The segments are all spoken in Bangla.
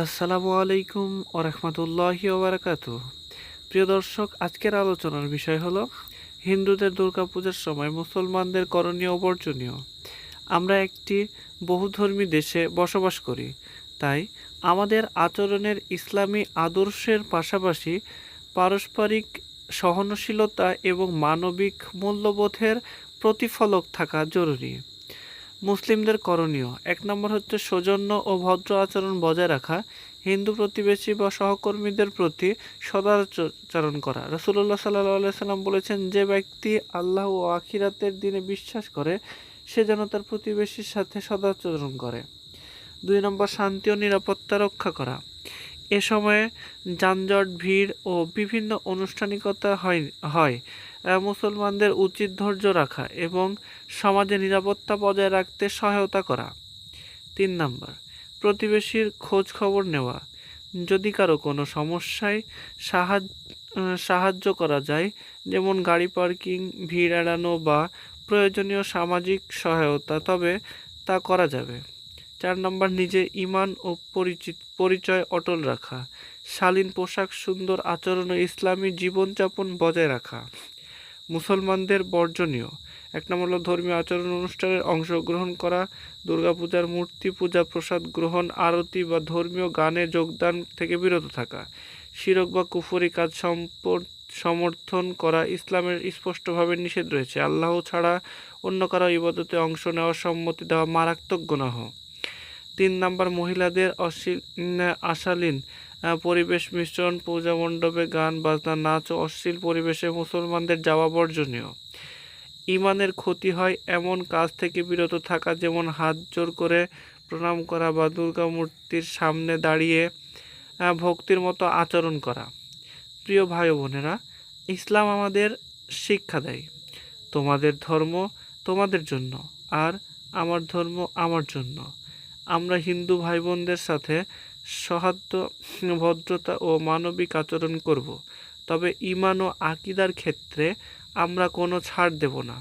আসসালামু আলাইকুম ওরহমতুল্লাহি ওবরাকাত প্রিয় দর্শক, আজকের আলোচনার বিষয় হলো হিন্দুদের দুর্গাপূজার সময় মুসলমানদের করণীয় বর্জনীয় আমরা একটি বহুধর্মী দেশে বসবাস করি, তাই আমাদের আচরণের ইসলামী আদর্শের পাশাপাশি পারস্পরিক সহনশীলতা এবং মানবিক মূল্যবোধের প্রতিফলক থাকা জরুরি। মুসলিমদের করণীয়। এক নম্বর হচ্ছে সৌজন্য ও ভদ্র আচরণ বজায় রাখা, হিন্দু প্রতিবেশী বা সহকর্মীদের প্রতি সদাচরণ করা। রসুল্লাহ সাল্লাহ সাল্লাম বলেছেন, যে ব্যক্তি আল্লাহ ও আখিরাতের দিনে বিশ্বাস করে, সে যেন তার প্রতিবেশীর সাথে সদাচরণ করে। দুই নম্বর, শান্তি ও নিরাপত্তা রক্ষা করা। এ সময়ে যানজট, ভিড় ও বিভিন্ন আনুষ্ঠানিকতা হয়। মুসলমানদের উচিত ধৈর্য রাখা এবং সমাজে নিরাপত্তা বজায় রাখতে সহায়তা করা। তিন নম্বর, প্রতিবেশীর খোঁজ খবর নেওয়া। যদি কারও কোনো সমস্যায় সাহায্য সাহায্য করা যায়, যেমন গাড়ি পার্কিং, ভিড় এড়ানো বা প্রয়োজনীয় সামাজিক সহায়তা, তবে তা করা যাবে। চার নম্বর, নিজের ইমান ও পরিচিত পরিচয় অটল রাখা। শালীন পোশাক, সুন্দর আচরণ ও ইসলামী জীবনযাপন বজায় রাখা। মুসলমানদের বর্জনীয়। এক নম্বর হলো ধর্মীয় আচরণ অনুষ্ঠানে অংশগ্রহণ করা, দুর্গাপূজার মূর্তি পূজা, প্রসাদ গ্রহণ, আরতি বা ধর্মীয় গানে যোগদান থেকে বিরত থাকা। শিরক বা কুফরি কাজ সমর্থন করা ইসলামের স্পষ্টভাবে নিষেধ রয়েছে। আল্লাহ ছাড়া অন্য কারও ইবাদতে অংশ নেওয়ার সম্মতি দেওয়া মারাত্মক গুনাহ। তিন নাম্বার মহিলাদের অশ্লীল আশালীন পরিবেশ মিশ্রণ, পূজা মণ্ডপে গান, বাজনা, নাচ ও অশ্লীল পরিবেশে মুসলমানদের যাওয়া বর্জনীয়। ইমানের ক্ষতি হয় এমন কাজ থেকে বিরত থাকা, যেমন হাত জোর করে প্রণাম করা বা দুর্গা মূর্তির সামনে দাঁড়িয়ে ভক্তির মতো আচরণ করা। প্রিয় ভাই বোনেরা, ইসলাম আমাদের শিক্ষা দেয়। তোমাদের ধর্ম তোমাদের জন্য, আর আমার ধর্ম আমার জন্য। আমরা হিন্দু ভাই বোনদের সাথে সহাদ্য ভদ্রতা ও মানবিক আচরণ করব। তবে ইমান ও আকিদার ক্ষেত্রে আমরা কোনো ছাড় দেব না।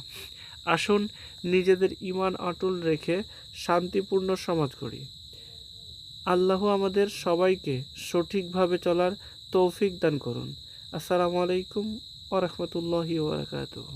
আসুন নিজেদের ইমান অটল রেখে শান্তিপূর্ণ সমাজ করি আল্লাহ আমাদের সবাইকে সঠিকভাবে চলার তৌফিক দান করুন। আসসালামু আলাইকুম ওরহমতুল্লাহি ওবরাকাতুহ